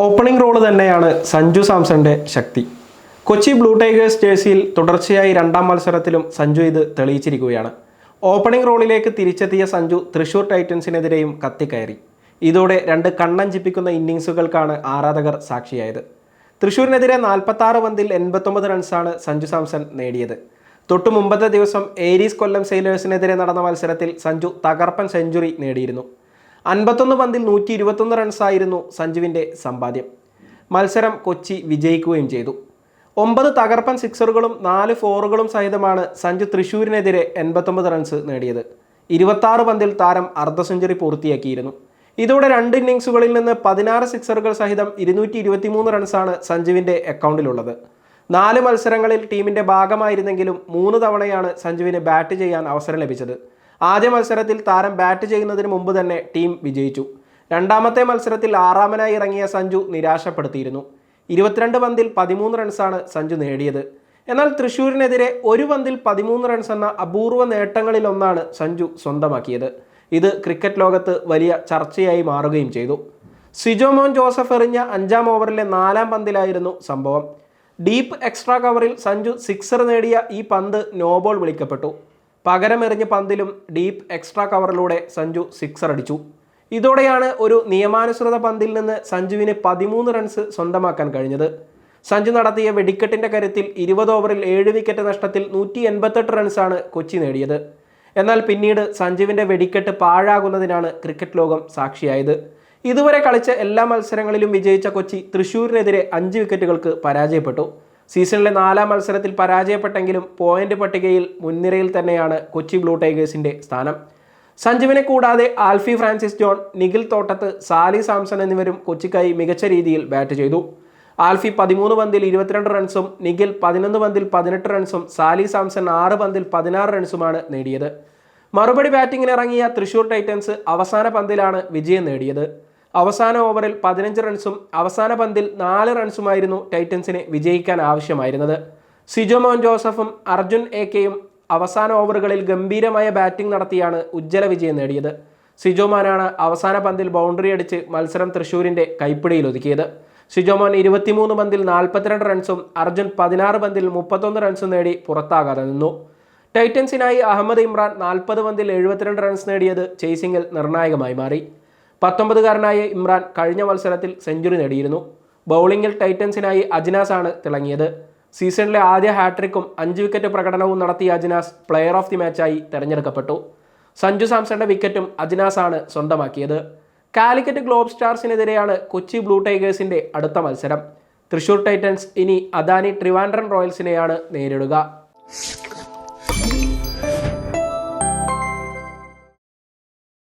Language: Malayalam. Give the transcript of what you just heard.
ഓപ്പണിംഗ് റോൾ തന്നെയാണ് സഞ്ജു സാംസന്റെ ശക്തി. കൊച്ചി ബ്ലൂ ടൈഗേഴ്സ് ജേഴ്സിയിൽ തുടർച്ചയായി രണ്ടാം മത്സരത്തിലും സഞ്ജു ഇത് തെളിയിച്ചിരിക്കുകയാണ്. ഓപ്പണിംഗ് റോളിലേക്ക് തിരിച്ചെത്തിയ സഞ്ജു തൃശൂർ ടൈറ്റൻസിനെതിരെയും കത്തിക്കയറി. ഇതോടെ രണ്ട് കണ്ണഞ്ചിപ്പിക്കുന്ന ഇന്നിങ്സുകൾക്കാണ് ആരാധകർ സാക്ഷിയായത്. തൃശൂരിനെതിരെ നാൽപ്പത്തി ആറ് പന്തിൽ എൺപത്തൊമ്പത് റൺസാണ് സഞ്ജു സാംസൺ നേടിയത്. തൊട്ടു മുമ്പത്തെ ദിവസം ഏരീസ് കൊല്ലം സെയിലേഴ്സിനെതിരെ നടന്ന മത്സരത്തിൽ സഞ്ജു തകർപ്പൻ സെഞ്ചുറി നേടിയിരുന്നു. അൻപത്തൊന്ന് പന്തിൽ നൂറ്റി ഇരുപത്തൊന്ന് റൺസായിരുന്നു സഞ്ജുവിന്റെ സമ്പാദ്യം. മത്സരം കൊച്ചി വിജയിക്കുകയും ചെയ്തു. ഒമ്പത് തകർപ്പൻ സിക്സറുകളും നാല് ഫോറുകളും സഹിതമാണ് സഞ്ജു തൃശൂരിനെതിരെ എൺപത്തൊമ്പത് റൺസ് നേടിയത്. ഇരുപത്താറ് പന്തിൽ താരം അർദ്ധ സെഞ്ചുറി പൂർത്തിയാക്കിയിരുന്നു. ഇതോടെ രണ്ട് ഇന്നിങ്സുകളിൽ നിന്ന് പതിനാറ് സിക്സറുകൾ സഹിതം ഇരുന്നൂറ്റി ഇരുപത്തിമൂന്ന് റൺസാണ് സഞ്ജുവിന്റെ അക്കൗണ്ടിലുള്ളത്. നാല് മത്സരങ്ങളിൽ ടീമിന്റെ ഭാഗമായിരുന്നെങ്കിലും മൂന്ന് തവണയാണ് സഞ്ജുവിന് ബാറ്റ് ചെയ്യാൻ അവസരം ലഭിച്ചത്. ആദ്യ മത്സരത്തിൽ താരം ബാറ്റ് ചെയ്യുന്നതിന് മുമ്പ് തന്നെ ടീം വിജയിച്ചു. രണ്ടാമത്തെ മത്സരത്തിൽ ആറാമനായി ഇറങ്ങിയ സഞ്ജു നിരാശപ്പെടുത്തിയിരുന്നു. ഇരുപത്തിരണ്ട് പന്തിൽ പതിമൂന്ന് റൺസാണ് സഞ്ജു നേടിയത്. എന്നാൽ തൃശൂരിനെതിരെ ഒരു പന്തിൽ പതിമൂന്ന് റൺസ് എന്ന അപൂർവ നേട്ടങ്ങളിലൊന്നാണ് സഞ്ജു സ്വന്തമാക്കിയത്. ഇത് ക്രിക്കറ്റ് ലോകത്ത് വലിയ ചർച്ചയായി മാറുകയും ചെയ്തു. സിജോമോൻ ജോസഫ് എറിഞ്ഞ അഞ്ചാം ഓവറിലെ നാലാം പന്തിലായിരുന്നു സംഭവം. ഡീപ്പ് എക്സ്ട്രാ കവറിൽ സഞ്ജു സിക്സർ നേടിയ ഈ പന്ത് നോബോൾ വിളിക്കപ്പെട്ടു. പകരമെറിഞ്ഞ പന്തിലും ഡീപ്പ് എക്സ്ട്രാ കവറിലൂടെ സഞ്ജു സിക്സർ അടിച്ചു. ഇതോടെയാണ് ഒരു നിയമാനുസൃത പന്തിൽ നിന്ന് സഞ്ജുവിന് പതിമൂന്ന് റൺസ് സ്വന്തമാക്കാൻ കഴിഞ്ഞത്. സഞ്ജു നടത്തിയ വെടിക്കെട്ടിന്റെ കരുത്തിൽ ഇരുപത് ഓവറിൽ ഏഴ് വിക്കറ്റ് നഷ്ടത്തിൽ നൂറ്റി എൺപത്തെട്ട് റൺസാണ് കൊച്ചി നേടിയത്. എന്നാൽ പിന്നീട് സഞ്ജുവിന്റെ വെടിക്കെട്ട് പാഴാകുന്നതിനാണ് ക്രിക്കറ്റ് ലോകം സാക്ഷിയായത്. ഇതുവരെ കളിച്ച എല്ലാ മത്സരങ്ങളിലും വിജയിച്ച കൊച്ചി തൃശൂരിനെതിരെ അഞ്ച് വിക്കറ്റുകൾക്ക് പരാജയപ്പെട്ടു. സീസണിലെ നാലാം മത്സരത്തിൽ പരാജയപ്പെട്ടെങ്കിലും പോയിന്റ് പട്ടികയിൽ മുൻനിരയിൽ തന്നെയാണ് കൊച്ചി ബ്ലൂ ടൈഗേഴ്സിന്റെ സ്ഥാനം. സഞ്ജുവിനെ കൂടാതെ ആൽഫി ഫ്രാൻസിസ് ജോൺ നിഖിൽ തോട്ടത്ത് സാലി സാംസൺ എന്നിവരും കൊച്ചിക്കായി മികച്ച രീതിയിൽ ബാറ്റ് ചെയ്തു. ആൽഫി പതിമൂന്ന് പന്തിൽ ഇരുപത്തിരണ്ട് റൺസും നിഖിൽ പതിനൊന്ന് പന്തിൽ പതിനെട്ട് റൺസും സാലി സാംസൺ ആറ് പന്തിൽ പതിനാറ് റൺസുമാണ് നേടിയത്. മറുപടി ബാറ്റിംഗിനിറങ്ങിയ തൃശൂർ ടൈറ്റൻസ് അവസാന പന്തിലാണ് വിജയം നേടിയത്. അവസാന ഓവറിൽ പതിനഞ്ച് റൺസും അവസാന പന്തിൽ നാല് റൺസുമായിരുന്നു ടൈറ്റൻസിന് വിജയിക്കാൻ ആവശ്യമായിരുന്നത്. സിജോമോൻ ജോസഫും അർജുൻ എ കെയും അവസാന ഓവറുകളിൽ ഗംഭീരമായ ബാറ്റിംഗ് നടത്തിയാണ് ഉജ്ജ്വല വിജയം നേടിയത്. സിജോമാനാണ് അവസാന പന്തിൽ ബൗണ്ടറി അടിച്ച് മത്സരം തൃശൂരിന്റെ കൈപ്പിടിയിൽ ഒതുക്കിയത്. സിജോമോൻ ഇരുപത്തിമൂന്ന് പന്തിൽ നാൽപ്പത്തിരണ്ട് റൺസും അർജുൻ പതിനാറ് പന്തിൽ മുപ്പത്തൊന്ന് റൺസും നേടി പുറത്താകാതെ നിന്നു. ടൈറ്റൻസിനായി അഹമ്മദ് ഇമ്രാൻ നാൽപ്പത് പന്തിൽ എഴുപത്തിരണ്ട് റൺസ് നേടിയത് ചേസിംഗിൽ നിർണായകമായി മാറി. പത്തൊമ്പതുകാരനായ ഇമ്രാൻ കഴിഞ്ഞ മത്സരത്തിൽ സെഞ്ചുറി നേടിയിരുന്നു. ബൗളിംഗിൽ ടൈറ്റൻസിനായി അജിനാസ് ആണ് തിളങ്ങിയത്. സീസണിലെ ആദ്യ ഹാട്രിക്കും അഞ്ച് വിക്കറ്റ് പ്രകടനവും നടത്തിയ അജിനാസ് പ്ലെയർ ഓഫ് ദി മാച്ചായി തെരഞ്ഞെടുക്കപ്പെട്ടു. സഞ്ജു സാംസന്റെ വിക്കറ്റും അജിനാസ് ആണ് സ്വന്തമാക്കിയത്. കാലിക്കറ്റ് ഗ്ലോബ് സ്റ്റാർസിനെതിരെയാണ് കൊച്ചി ബ്ലൂ ടൈഗേഴ്സിന്റെ അടുത്ത മത്സരം. തൃശൂർ ടൈറ്റൻസ് ഇനി അദാനി ട്രിവാൻഡ്രൻ റോയൽസിനെയാണ് നേരിടുക.